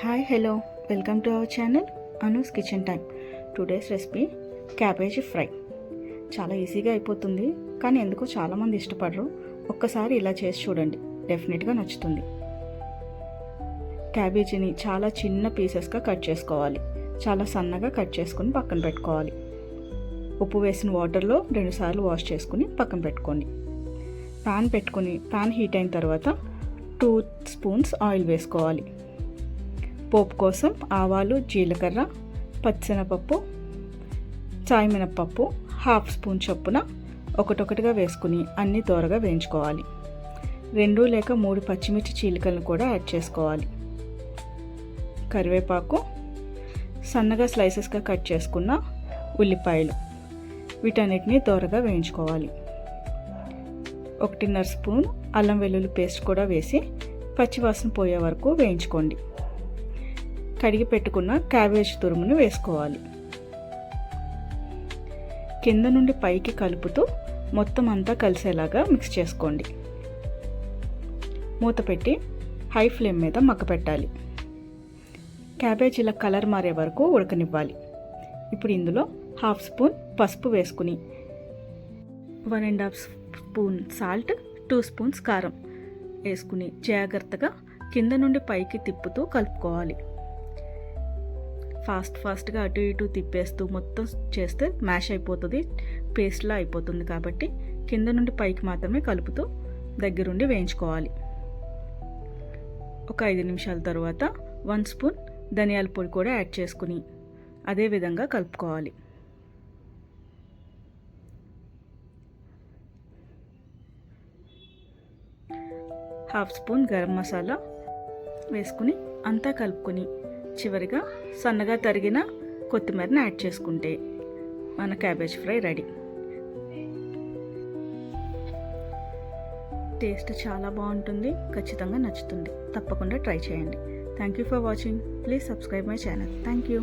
Hi hello welcome to our channel Anu's kitchen time today's recipe cabbage fry చాలా ఈజీగా అయిపోతుంది కానీ ఎందుకో చాలామంది ఇష్టపడరు. ఒక్కసారి ఇలా చేసి చూడండి. డెఫినెట్గా నచ్చుతుంది. క్యాబేజీని చాలా చిన్న పీసెస్గా కట్ చేసుకోవాలి. చాలా సన్నగా కట్ చేసుకుని పక్కన పెట్టుకోవాలి. ఉప్పు వేసిన వాటర్లో రెండుసార్లు వాష్ చేసుకుని పక్కన పెట్టుకోండి. ప్యాన్ పెట్టుకుని ప్యాన్ హీట్ అయిన తర్వాత టూ స్పూన్స్ ఆయిల్ వేసుకోవాలి. పోపు కోసం ఆవాలు జీలకర్ర పచ్చిశనగపప్పు చాయమినపప్పు హాఫ్ స్పూన్ చొప్పున ఒకటొకటిగా వేసుకుని అన్ని దోరగా వేయించుకోవాలి. రెండు లేక మూడు పచ్చిమిర్చి చీలికలను కూడా యాడ్ చేసుకోవాలి. కరివేపాకు సన్నగా స్లైసెస్గా కట్ చేసుకున్న ఉల్లిపాయలు వీటన్నిటిని దోరగా వేయించుకోవాలి. ఒకటిన్నర స్పూన్ అల్లం వెల్లుల్లి పేస్ట్ కూడా వేసి పచ్చివాసన పోయే వరకు వేయించుకోండి. కడిగి పెట్టుకున్న క్యాబేజ్ తురుమును వేసుకోవాలి. కింద నుండి పైకి కలుపుతూ మొత్తం అంతా కలిసేలాగా మిక్స్ చేసుకోండి. మూత పెట్టి హై ఫ్లేమ్ మీద మగ్గ పెట్టాలి. ఇలా కలర్ మారే వరకు ఉడకనివ్వాలి. ఇప్పుడు ఇందులో హాఫ్ స్పూన్ పసుపు వేసుకుని one and half spoon salt two spoons కారం వేసుకుని జాగ్రత్తగా కింద నుండి పైకి తిప్పుతూ కలుపుకోవాలి. ఫాస్ట్ ఫాస్ట్గా అటు ఇటు తిప్పేస్తూ మొత్తం చేస్తే మ్యాష్ అయిపోతుంది పేస్ట్లా అయిపోతుంది కాబట్టి కింద నుండి పైకి మాత్రమే కలుపుతూ దగ్గరుండి వేయించుకోవాలి. ఒక ఐదు నిమిషాల తర్వాత వన్ స్పూన్ ధనియాల పొడి కూడా యాడ్ చేసుకుని అదే విధంగా కలుపుకోవాలి. హాఫ్ స్పూన్ గరం మసాలా వేసుకుని అంతా కలుపుకొని చివరిగా సన్నగా తరిగిన కొత్తిమీరని యాడ్ చేసుకుంటే మన క్యాబేజ్ ఫ్రై రెడీ. టేస్ట్ చాలా బాగుంటుంది ఖచ్చితంగా నచ్చుతుంది. తప్పకుండా ట్రై చేయండి. Thank you for watching please subscribe my channel thank you